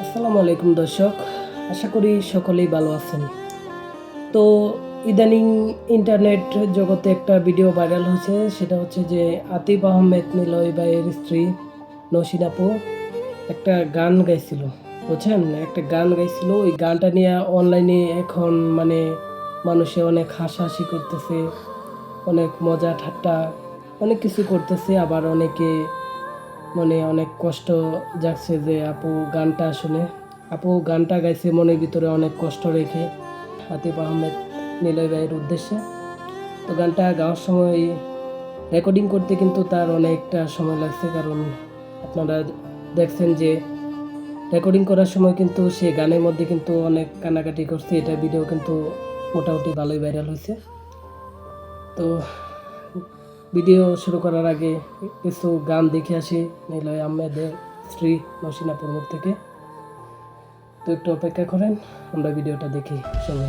আসসালামু আলাইকুম দর্শক, আশা করি সকলেই ভালো আছেন। তো ইদানিং ইন্টারনেট জগতে একটা ভিডিও ভাইরাল হয়েছে, সেটা হচ্ছে যে আতিফ আহমেদ নিলয় ভাইয়ের স্ত্রী নসিন আপু একটা গান গাইছিল, বুঝছেন? একটা গান গাইছিল, ওই গানটা নিয়ে অনলাইনে এখন মানে মানুষে অনেক হাসাহাসি করতেছে, অনেক মজা ঠাট্টা অনেক কিছু করতেছে, আবার অনেকে মনে অনেক কষ্ট যাচ্ছে যে আপু গানটা শুনে। আপু গানটা গাইছে মনের ভিতরে অনেক কষ্ট রেখে আতিফ আহমেদ, নিলয় ভাইয়ের উদ্দেশ্যে। তো গানটা গাওয়ার সময় রেকর্ডিং করতে কিন্তু তার অনেকটা সময় লাগছে, কারণ আপনারা দেখছেন যে রেকর্ডিং করার সময় কিন্তু সে গানের মধ্যে কিন্তু অনেক কান্নাকাটি করছে। এটা ভিডিও কিন্তু মোটামুটি ভালোই ভাইরাল হয়েছে। তো ভিডিও শুরু করার আগে কিছু গান দেখে আসি, নিলয় আহমেদের স্ত্রী নসিনাপুর মুখ থেকে। তো একটু অপেক্ষা করেন, আমরা ভিডিওটা দেখি সবাই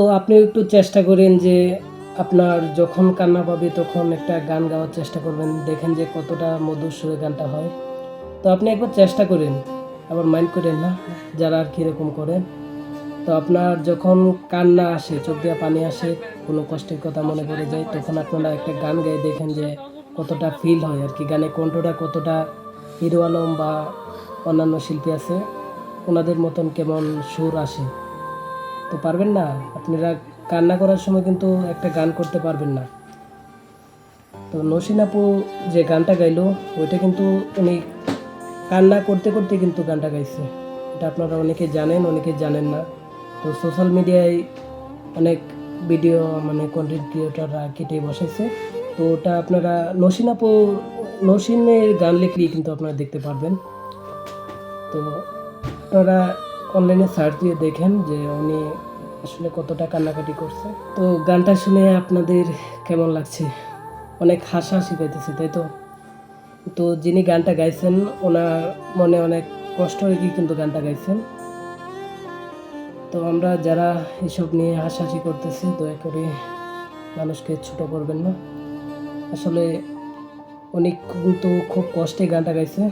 তো আপনি একটু চেষ্টা করেন যে আপনার যখন কান্না পাবে তখন একটা গান গাওয়ার চেষ্টা করবেন, দেখেন যে কতটা মধুর সুরে গানটা হয়। তো আপনি একবার চেষ্টা করেন, আবার মাইন্ড করেন না যারা আর কীরকম করেন। তো আপনার যখন কান্না আসে, চোখ দিয়ে পানি আসে, কোনো কষ্টের কথা মনে পড়ে যায়, তখন আপনারা একটা গান গায়ে দেখেন যে কতটা ফিল হয় আর কি। গানে কণ্ঠটা কতটা হিরো আলম বা অন্যান্য শিল্পী আছে, ওনাদের মতন কেমন সুর আসে। তো পারবেন না? আপনারা কান্না করার সময় কিন্তু একটা গান করতে পারবেন না। তো নসিন আপু যে গানটা গাইলো, ওইটা কিন্তু উনি কান্না করতে করতে কিন্তু গানটা গাইছে। এটা আপনারা অনেকে জানেন অনেকে জানেন না। তো সোশ্যাল মিডিয়ায় অনেক ভিডিও মানে কন্টেন্ট ক্রিয়েটররা কেটে বসেছে। তো ওটা আপনারা নসিন আপু, নসিনের গান লিখলেই কিন্তু আপনারা দেখতে পারবেন। তো আপনারা অনলাইনে সার্চ দিয়ে দেখেন যে উনি আসলে কতটা কান্নাকাটি করছে। তো গানটা শুনে আপনাদের কেমন লাগছে? অনেক হাসাহাসি পাইতেছে, তাই তো? তো যিনি গানটা গাইছেন, ওনার মনে অনেক কষ্ট রেখে কিন্তু গানটা গাইছেন। তো আমরা যারা এসব নিয়ে হাসাহাসি করতেছি, দয়া করে মানুষকে ছোট করবেন না। আসলে উনি কিন্তু খুব কষ্টে গানটা গাইছে।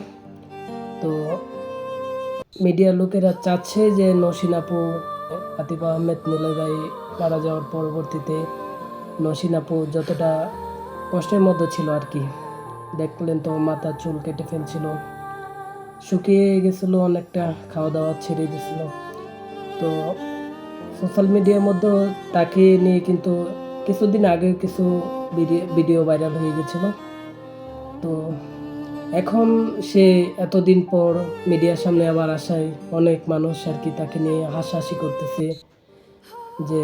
তো মিডিয়ার লোকেরা চাচ্ছে যে নসিন আপু, আতিফ আহমেদ নিলয় ভাই মারা যাওয়ার পরবর্তীতে নসিন আপু যতটা কষ্টের মধ্যে ছিল আর কি। দেখলেন তো মাথা চুল কেটে ফেলছিল, শুকিয়ে গেছিল, অনেকটা খাওয়া দাওয়া ছেড়ে দিয়েছিল তো সোশ্যাল মিডিয়ার মধ্যে তাকে নিয়ে কিন্তু কিছুদিন আগে কিছু ভিডিও ভিডিও ভাইরাল হয়ে গেছিল। তো এখন সে এতদিন পর মিডিয়ার সামনে আবার আসায় অনেক মানুষ আর কি তাকে নিয়ে হাসাহাসি করতেছে যে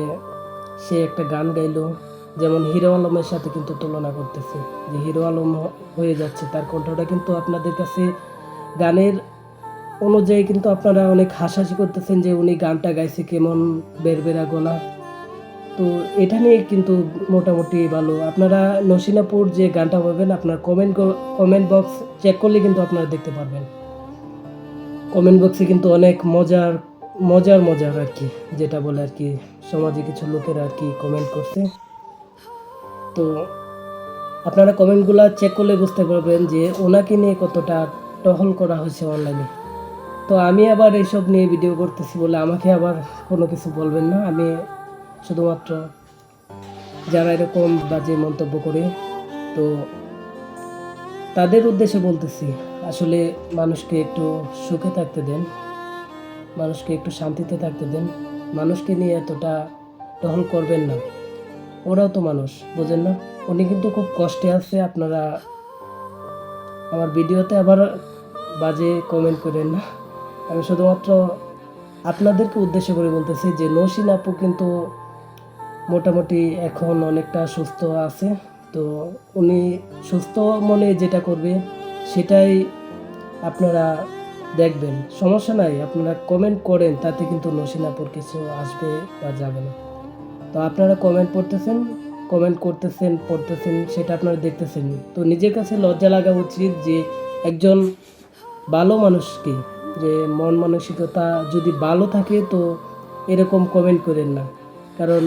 সে একটা গান গাইলো। যেমন হিরো আলমের সাথে কিন্তু তুলনা করতেছে যে হিরো আলম হয়ে যাচ্ছে, তার কণ্ঠটা কিন্তু আপনাদের কাছে গানের অনুযায়ী কিন্তু আপনারা অনেক হাসাহাসি করতেছেন যে উনি গানটা গাইছে কেমন বেরবেরা গলা। তো এটা নিয়ে কিন্তু মোটামুটি ভালো। আপনারা নসিনাপুর যে গানটা পাবেন আপনার কমেন্ট কমেন্ট বক্স চেক করলে কিন্তু আপনারা দেখতে পারবেন। কমেন্ট বক্সে কিন্তু অনেক মজার মজার মজার আর কি, যেটা বলে আর কি, সমাজে কিছু লোকেরা আর কি কমেন্ট করছে। তো আপনারা কমেন্টগুলো চেক করলে বুঝতে পারবেন যে ওনাকে নিয়ে কতটা টহল করা হয়েছে অনলাইনে তো আমি আবার এইসব নিয়ে ভিডিও করতেছি বলে আমাকে আবার কোনো কিছু বলবেন না। আমি শুধুমাত্র যারা এরকম বাজে মন্তব্য করে, তো তাদের উদ্দেশ্যে বলতেছি, আসলে মানুষকে একটু সুখে থাকতে দেন, মানুষকে একটু শান্তিতে থাকতে দেন। মানুষকে নিয়ে এতটা টহল করবেন না। ওরাও তো মানুষ, বোঝেন না? উনি কিন্তু খুব কষ্টে আছে, আপনারা আমার ভিডিওতে আবার বাজে কমেন্ট করেন না। আমি শুধুমাত্র আপনাদেরকে উদ্দেশ্য করে বলতেছি যে, নসিন আপু কিন্তু মোটামুটি এখন অনেকটা সুস্থ আছে। তো উনি সুস্থ মনে যেটা করবে, সেটাই আপনারা দেখবেন। সমস্যা নাই, আপনারা কমেন্ট করেন, তাতে কিন্তু নসিনাপুর কিছু আসবে বা যাবে না। তো আপনারা কমেন্ট পড়তেছেন কমেন্ট করতেছেন, পড়তেছেন, সেটা আপনারা দেখতেছেন। তো নিজের কাছে লজ্জা লাগা উচিত যে একজন ভালো মানুষকে, যে মন মানসিকতা যদি ভালো থাকে, তো এরকম কমেন্ট করেন না। কারণ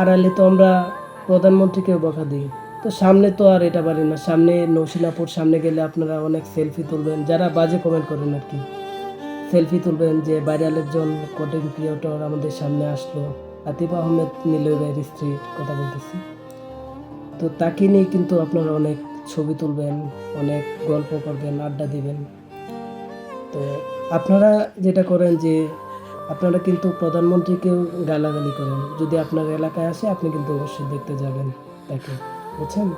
আড়ালে তো আমরা প্রধানমন্ত্রীকেও বকা দিই। তো সামনে তো আর এটা পারি না। সামনে নৌসিনাপুর সামনে গেলে আপনারা অনেক সেলফি তুলবেন। যারা বাজে কমেন্ট করেন আর কি। সেলফি তুলবেন যে ভাইরাল একজন কন্টেন্ট ক্রিয়েটর আমাদের সামনে আসলো। আতিফ আহমেদ নীলয় স্ত্রীর কথা বলতেছি। তো তাকে নিয়ে কিন্তু আপনারা অনেক ছবি তুলবেন, অনেক গল্প করবেন, আড্ডা দিবেন। তো আপনারা যেটা করেন যে আপনারা কিন্তু প্রধানমন্ত্রীকেও গালাগালি করেন। যদি আপনার এলাকায় আসে, আপনি কিন্তু অবশ্যই দেখতে যাবেন তাকে, বুঝছেন?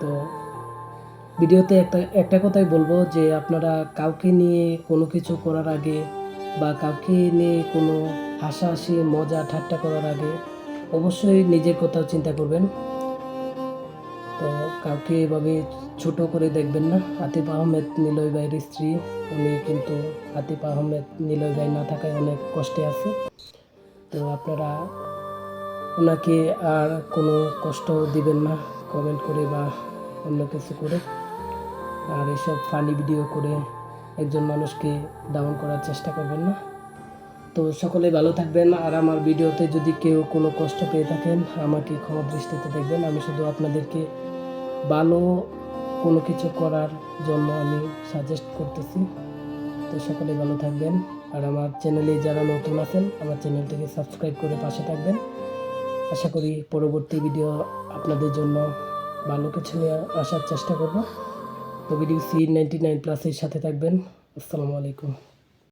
তো ভিডিওতে একটা একটা কথাই বলব যে আপনারা কাউকে নিয়ে কোনো কিছু করার আগে বা কাউকে নিয়ে কোনো হাসাহাসি, মজা, ঠাট্টা করার আগে অবশ্যই নিজের কথাও চিন্তা করবেন। তো কাউকে এভাবে ছোট করে দেখবেন না। আতিফ আহমেদ, নিলয় ভাইয়ের স্ত্রী, উনি কিন্তু আতিফ আহমেদ, নিলয় ভাই না থাকায় অনেক কষ্টে আছে। তো আপনারা ওনাকে আর কোনো কষ্ট দিবেন না কমেন্ট করে বা অন্য কিছু করে। আর এসব ফানি ভিডিও করে একজন মানুষকে ডাউন করার চেষ্টা করবেন না। তো সকলে ভালো থাকবেন। আর আমার ভিডিওতে যদি কেউ কোনো কষ্ট পেয়ে থাকেন, আমাকে ক্ষমা দৃষ্টিতে দেখবেন। আমি শুধু আপনাদেরকে ভালো কোনো কিছু করার জন্য আমি সাজেস্ট করতেছি। তো সকলে ভালো থাকবেন। আর আমার চ্যানেলে যারা নতুন আছেন, আমার চ্যানেলটিকে সাবস্ক্রাইব করে পাশে থাকবেন। আশা করি পরবর্তী ভিডিও আপনাদের জন্য ভালো কিছু নিয়ে আসার চেষ্টা করব। তো ভিডিও সি নাইনটি নাইন প্লাসের সাথে থাকবেন। আসসালামু আলাইকুম।